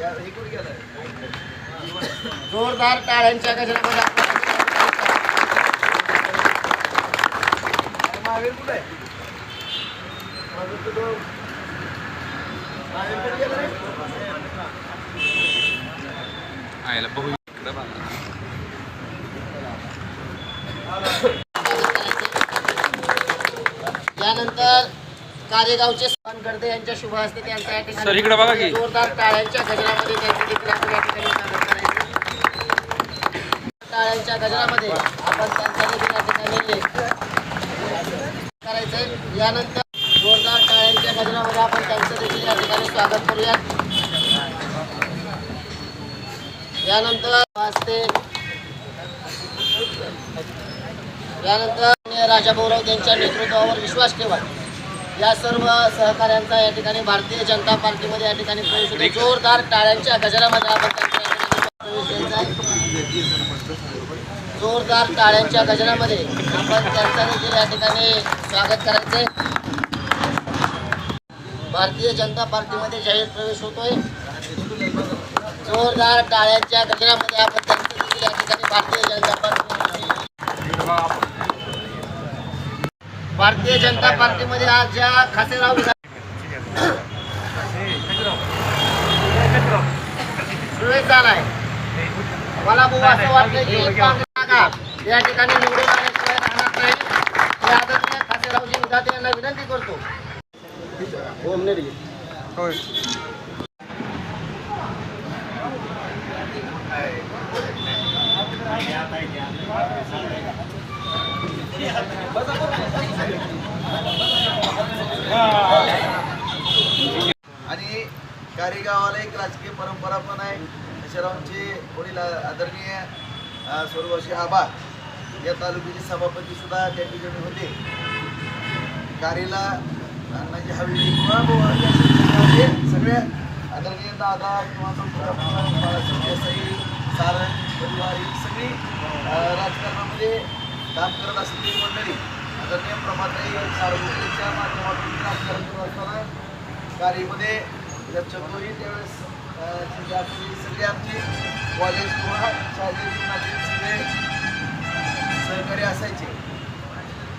या कुठे गेलाय जोरदार टाळ्यांच्या गजरामध्ये महावीर कुठे? आयला बघा. यानंतर कार्यगावचे गर्दे यांच्या शुभ हस्ते त्यांच्या या ठिकाणी सर, इकडे बघा की. जोरदार टाळ्यांच्या गजरामध्ये त्यांचे देखील आपण या ठिकाणी स्वागत करायचं टाळ्यांच्या गजरामध्ये आपण त्यांच्या देखील या ठिकाणी करायचंय. यानंतर जोरदार टाळ्यांच्या गजरामध्ये आपण त्यांचं देखील या ठिकाणी स्वागत करूयात. यानंतर यानंतर राजा भाऊराव यांच्या नेतृत्वावर विश्वास ठेवा. या सर्व सहकाऱ्यांचा या ठिकाणी भारतीय जनता पार्टीमध्ये या ठिकाणी प्रवेश होतो. जोरदार टाळ्यांच्या गजरामध्ये आपण प्रवेश जोरदार टाळ्यांच्या गजरामध्ये आपण त्यांचा देखील या ठिकाणी स्वागत करायचंय. भारतीय जनता पार्टीमध्ये जाहीर प्रवेश होतोय. जोरदार टाळ्यांच्या गजरामध्ये आपण त्यांचं देखील या ठिकाणी भारतीय जनता पार्टी भारतीय जनता पार्टीमध्ये आज ज्या खासेराव विधान- आहे. मला भाऊ असं वाटतं की काँग्रेस या ठिकाणी निवडून आल्याशिवाय राहणार नाही. मी आदरणीय खासेरावजी यांना विनंती करतो. ओम नेडगे कारेगावाला एक राजकीय परंपरा पण आहे. शरावचे वडील आदरणीय अ, स्वर्गवासी आबा या तालुक्याचे सभापती सुद्धा त्या ठिकाणी होते. कारेला अण्णाची हवेली किंवा सगळ्या आदरणीय दादा किंवा संपूर्ण बाळासाहेब देसाई परिवार ही सगळी राजकारणामध्ये काम करत असलेली मंडळी. आदरणीय प्रमाणे सार्वजनिकच्या माध्यमातून राजकारण करत असताना कार्यामध्ये लक्षात होईल त्यावेळेस सगळी आमची कॉलेज किंवा शालेय जीवनातील सगळे सहकारी असायचे.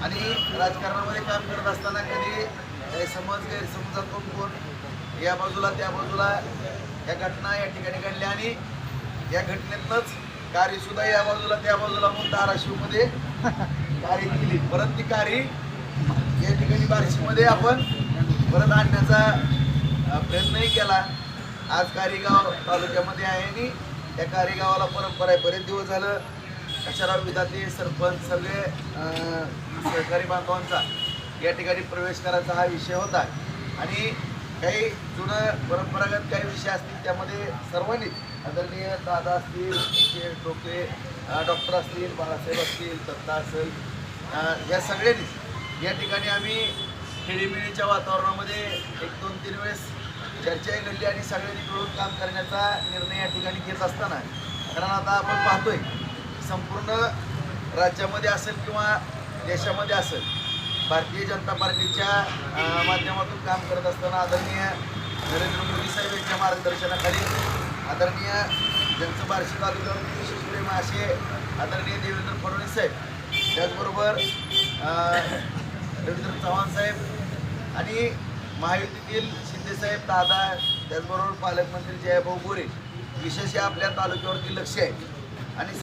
आणि राजकारणामध्ये काम करत असताना कधी काही समज गैरसमजातून कोण या बाजूला त्या बाजूला या घटना या ठिकाणी घडल्या आणि या घटनेतनंच कार्यसुद्धा या बाजूला त्या बाजूला म्हणून धाराशिवमध्ये कार्य केली. परत ती कार्य या ठिकाणी बारशीमध्ये आपण परत आणण्याचा प्रयत्नही केला. आज कारेगाव तालुक्यामध्ये आहे आणि त्या कारेगावाला परंपरा आहे बरेच दिवस झालं. कशाराव विधाते सरपंच सगळे सहकारी बांधवांचा या ठिकाणी प्रवेश करायचा हा विषय होता. आणि काही जुनं परंपरागत काही विषय असतील त्यामध्ये सर्वांनीच आदरणीय दादा असतील टोपे डॉक्टर असतील बाळासाहेब असतील दत्ता असेल या सगळ्यांनीच या ठिकाणी आम्ही खेळीमेळीच्या वातावरणामध्ये एक दोन तीन वेळेस चर्चाही घडली आणि सगळ्यांनी मिळून काम करण्याचा निर्णय या ठिकाणी घेत असताना कारण आता आपण पाहतोय संपूर्ण राज्यामध्ये असेल किंवा देशामध्ये असेल भारतीय जनता पार्टीच्या माध्यमातून काम करत असताना आदरणीय नरेंद्र मोदी साहेब यांच्या मार्गदर्शनाखाली आदरणीय ज्यांचं बार्शी तालुक्यावर विशेष प्रेम असे आदरणीय देवेंद्र फडणवीस साहेब त्याचबरोबर रवींद्र चव्हाण साहेब आणि महायुतीतील शिंदेसाहेब दादा त्याचबरोबर पालकमंत्री जयभाऊ गोरे विशेष आपल्या तालुक्यावरती लक्ष आहे. आणि